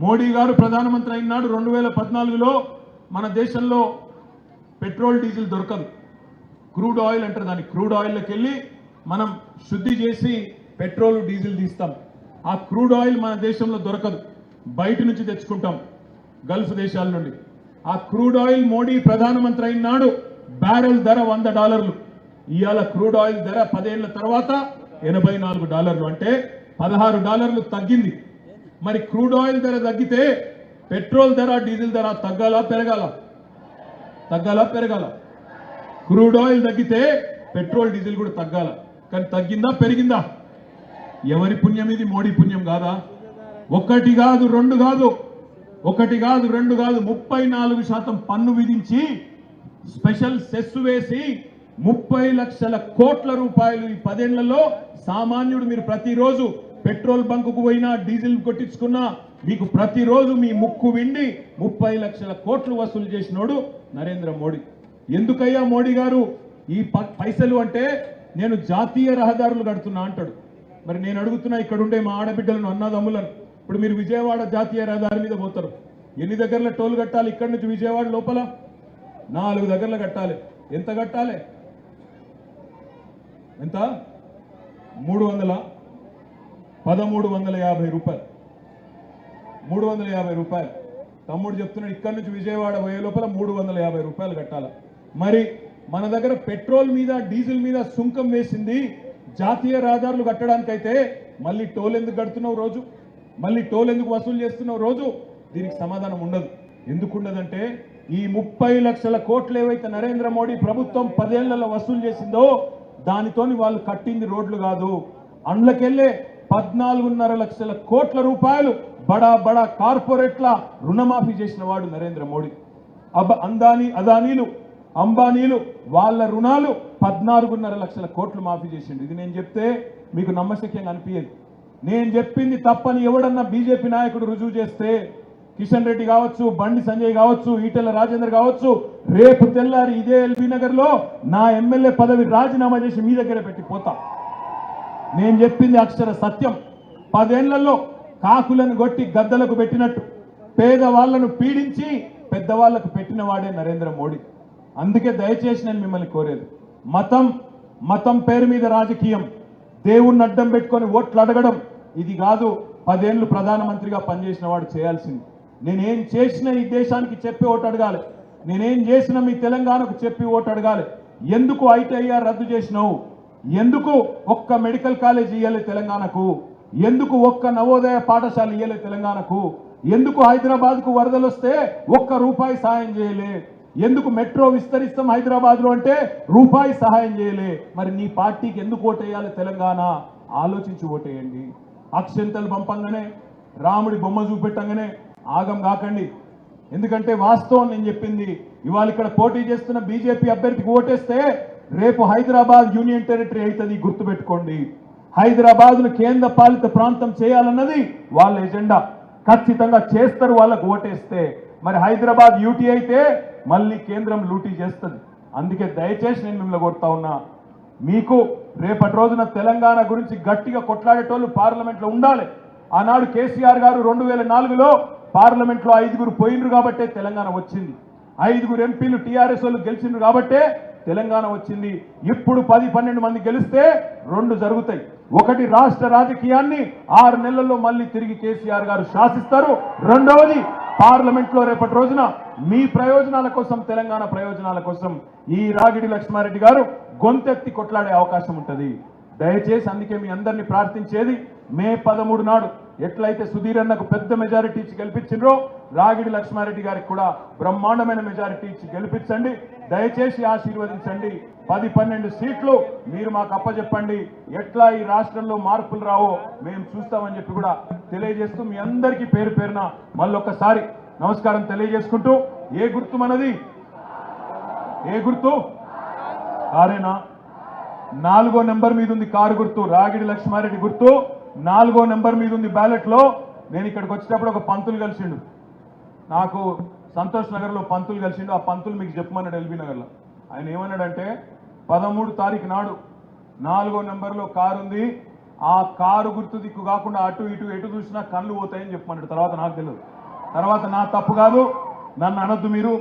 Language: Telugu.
మోడీ గారు ప్రధానమంత్రి అయినాడు రెండు వేల పద్నాలుగులో మన దేశంలో పెట్రోల్ డీజిల్ దొరకదు. క్రూడ్ ఆయిల్ అంటారు దాన్ని. క్రూడ్ ఆయిల్లోకి వెళ్ళి మనం శుద్ధి చేసి పెట్రోల్ డీజిల్ తీస్తాం. ఆ క్రూడ్ ఆయిల్ మన దేశంలో దొరకదు. బయట నుంచి తెచ్చుకుంటాం గల్ఫ్ దేశాల నుండి. ఆ క్రూడ్ ఆయిల్ మోడీ ప్రధానమంత్రి అయినాడు. బ్యారెల్ ధర వంద డాలర్లు. ఇవాళ క్రూడ్ ఆయిల్ ధర పదేళ్ళ తర్వాత ఎనభై నాలుగు డాలర్లు. అంటే పదహారు డాలర్లు తగ్గింది. మరి క్రూడ్ ఆయిల్ ధర తగ్గితే పెట్రోల్ ధర డీజిల్ ధర తగ్గాల పెరగాల? తగ్గాల పెరగాల? క్రూడ్ ఆయిల్ తగ్గితే పెట్రోల్ డీజిల్ కూడా తగ్గాల. కానీ తగ్గిందా పెరిగిందా? ఎవరి పుణ్యం ఇది? మోడీ పుణ్యం కాదా? ఒకటి కాదు రెండు కాదు. ఒకటి కాదు రెండు కాదు. ముప్పై నాలుగు శాతం పన్ను విధించి స్పెషల్ సెస్ వేసి ముప్పై లక్షల కోట్ల రూపాయలు ఈ పదేళ్ళలో సామాన్యుడు మీరు ప్రతిరోజు పెట్రోల్ బంకుకు పోయినా డీజిల్ కొట్టించుకున్నా మీకు ప్రతిరోజు మీ ముక్కు విండి ముప్పై లక్షల కోట్లు వసూలు చేసినోడు నరేంద్ర మోడీ. ఎందుకయ్యా మోడీ గారు? ఈ ప- పైసలు అంటే నేను జాతీయ రహదారులు కడుతున్నా అంటాడు. మరి నేను అడుగుతున్నా ఇక్కడ ఉండే మా ఆడబిడ్డలను అన్నదమ్ములను. ఇప్పుడు మీరు విజయవాడ జాతీయ రహదారి మీద పోతారు. ఎన్ని దగ్గరలో టోల్ కట్టాలి ఇక్కడి నుంచి విజయవాడ లోపల? నాలుగు దగ్గరలో కట్టాలి. ఎంత కట్టాలి? ఎంత? మూడు వందల? పదమూడు వందల యాభై రూపాయలు. మూడు వందల యాభై రూపాయలు. తమ్ముడు చెప్తున్నాడు ఇక్కడి నుంచి విజయవాడ పోయే లోపల మూడు వందల యాభై రూపాయలు కట్టాలి? మరి మన దగ్గర పెట్రోల్ మీద డీజిల్ మీద సుంకం వేసింది జాతీయ రహదారులు కట్టడానికైతే మళ్ళీ టోల్ ఎందుకు కడుతున్నావు రోజు? మళ్ళీ టోల్ ఎందుకు వసూలు చేస్తున్నావు రోజు? దీనికి సమాధానం ఉండదు. ఎందుకు ఉండదంటే ఈ ముప్పై లక్షల కోట్లు ఏవైతే నరేంద్ర మోడీ ప్రభుత్వం పదేళ్ళలో వసూలు చేసిందో దానితోని వాళ్ళు కట్టింది రోడ్లు కాదు. అండ్లకెళ్ళే పద్నాలుగున్నర లక్షల కోట్ల రూపాయలు బడా బడా కార్పొరేట్ల రుణమాఫీ చేసిన వాడు నరేంద్ర మోడీ. అబ్బ అందానీ అదానీలు అంబానీలు వాళ్ళ రుణాలు పద్నాలుగున్నర లక్షల కోట్లు మాఫీ చేసిండు. ఇది నేను చెప్తే మీకు నమ్మశక్యంగా అనిపించదు నేను చెప్పింది తప్పని ఎవడన్నా బీజేపీ నాయకుడు రుజువు చేస్తే కిషన్ రెడ్డి కావచ్చు బండి సంజయ్ కావచ్చు ఈటెల రాజేందర్ కావచ్చు రేపు తెల్లారి ఇదే ఎల్బీ నగర్లో నా ఎమ్మెల్యే పదవి రాజీనామా చేసి మీ దగ్గర పెట్టి పోతా. నేను చెప్పింది అక్షర సత్యం. పదేళ్ళలో కాకులను కొట్టి గద్దలకు పెట్టినట్టు పేదవాళ్ళను పీడించి పెద్దవాళ్ళకు పెట్టిన వాడే నరేంద్ర మోడీ. అందుకే దయచేసి నేను మిమ్మల్ని కోరేది. మతం మతం పేరు మీద రాజకీయం. దేవుణ్ణి అడ్డం పెట్టుకొని ఓట్లు అడగడం. ఇది కాదు పదేళ్ళు ప్రధానమంత్రిగా పనిచేసిన వాడు చేయాల్సింది. నేనేం చేసిన ఈ దేశానికి చెప్పి ఓటు అడగాలి. నేనేం చేసిన మీ తెలంగాణకు చెప్పి ఓటు అడగాలి. ఎందుకు ఐటీఐఆర్ రద్దు చేసినావు? ఎందుకు ఒక్క మెడికల్ కాలేజ్ ఇవ్వలే తెలంగాణకు? ఎందుకు ఒక్క నవోదయ పాఠశాల ఇవ్వలే తెలంగాణకు? ఎందుకు హైదరాబాద్కు వరదలు వస్తే ఒక్క రూపాయి సాయం చేయలే? ఎందుకు మెట్రో విస్తరిస్తాం హైదరాబాద్లో అంటే రూపాయి సహాయం చేయలే? మరి నీ పార్టీకి ఎందుకు ఓటేయాలి తెలంగాణ? ఆలోచించి ఓటేయండి అక్షంతలు పంపంగానే రాముడి బొమ్మ చూపెట్టంగానే ఆగం కాకండి. ఎందుకంటే వాస్తవం నేను చెప్పింది. ఇవాళ ఇక్కడ పోటీ చేస్తున్న బీజేపీ అభ్యర్థికి ఓటేస్తే రేపు హైదరాబాద్ యూనియన్ టెరిటరీ అవుతుంది గుర్తుపెట్టుకోండి. హైదరాబాద్ను కేంద్ర పాలిత ప్రాంతం చేయాలన్నది వాళ్ళ ఎజెండా. ఖచ్చితంగా చేస్తారు వాళ్ళకు ఓటేస్తే. మరి హైదరాబాద్ యూటీ అయితే మళ్ళీ కేంద్రం లూటీ చేస్తుంది. అందుకే దయచేసి నేను మిమ్మల్ని కొడతా ఉన్నా. మీకు రేపటి రోజున తెలంగాణ గురించి గట్టిగా కొట్లాడేటోళ్ళు పార్లమెంట్లో ఉండాలి. ఆనాడు కేసీఆర్ గారు రెండు వేల నాలుగులో పార్లమెంట్లో ఐదుగురు పోయినరు కాబట్టే తెలంగాణ వచ్చింది. ఐదుగురు ఎంపీలు టీఆర్ఎస్ వాళ్ళు గెలిచిండ్రు కాబట్టే తెలంగాణ వచ్చింది. ఇప్పుడు పది పన్నెండు మంది గెలిస్తే రెండు జరుగుతాయి. ఒకటి రాష్ట్ర రాజకీయాన్ని ఆరు నెలల్లో మళ్ళీ తిరిగి కేసీఆర్ గారు శాసిస్తారు. రెండవది పార్లమెంట్లో రేపటి రోజున మీ ప్రయోజనాల కోసం తెలంగాణ ప్రయోజనాల కోసం ఈ రాగిడి లక్ష్మారెడ్డి గారు గొంతెత్తి కొట్లాడే అవకాశం ఉంటుంది. దయచేసి అందుకే మీ అందరినీ ప్రార్థించేది మే పదమూడు నాడు ఎట్లయితే సుధీర్ అన్నకు పెద్ద మెజారిటీ ఇచ్చి గెలిపించిండ్రో రాగిడి లక్ష్మారెడ్డి గారికి కూడా బ్రహ్మాండమైన మెజారిటీ ఇచ్చి గెలిపించండి. దయచేసి ఆశీర్వదించండి. పది పన్నెండు సీట్లు మీరు మాకు అప్పచెప్పండి ఎట్లా ఈ రాష్ట్రంలో మార్పులు రావో మేము చూస్తామని చెప్పి కూడా తెలియజేస్తూ మీ అందరికీ పేరు పేరున మళ్ళొక్కసారి నమస్కారం తెలియజేసుకుంటూ ఏ గుర్తు మనది? ఏ గుర్తు? కారేనా? నాలుగో నెంబర్ మీద ఉంది కారు గుర్తు రాగిడి లక్ష్మారెడ్డి గుర్తు. నాలుగో నెంబర్ మీద ఉంది బ్యాలెట్లో నేను ఇక్కడికి వచ్చేటప్పుడు ఒక పంతులు కలిసిండు. నాకు సంతోష్ నగర్లో పంతులు కలిసిండు. ఆ పంతులు మీకు చెప్పమన్నాడు ఎల్బీ నగర్లో. ఆయన ఏమన్నాడంటే పదమూడు తారీఖు నాడు నాలుగో నెంబర్లో కారు ఉంది ఆ కారు గుర్తు దిక్కు కాకుండా అటు ఇటు ఎటు చూసినా కళ్ళు పోతాయని చెప్పమన్నాడు. తర్వాత నాకు తెలియదు తర్వాత నా తప్పు కాదు. నన్ను అనొద్దు మీరు.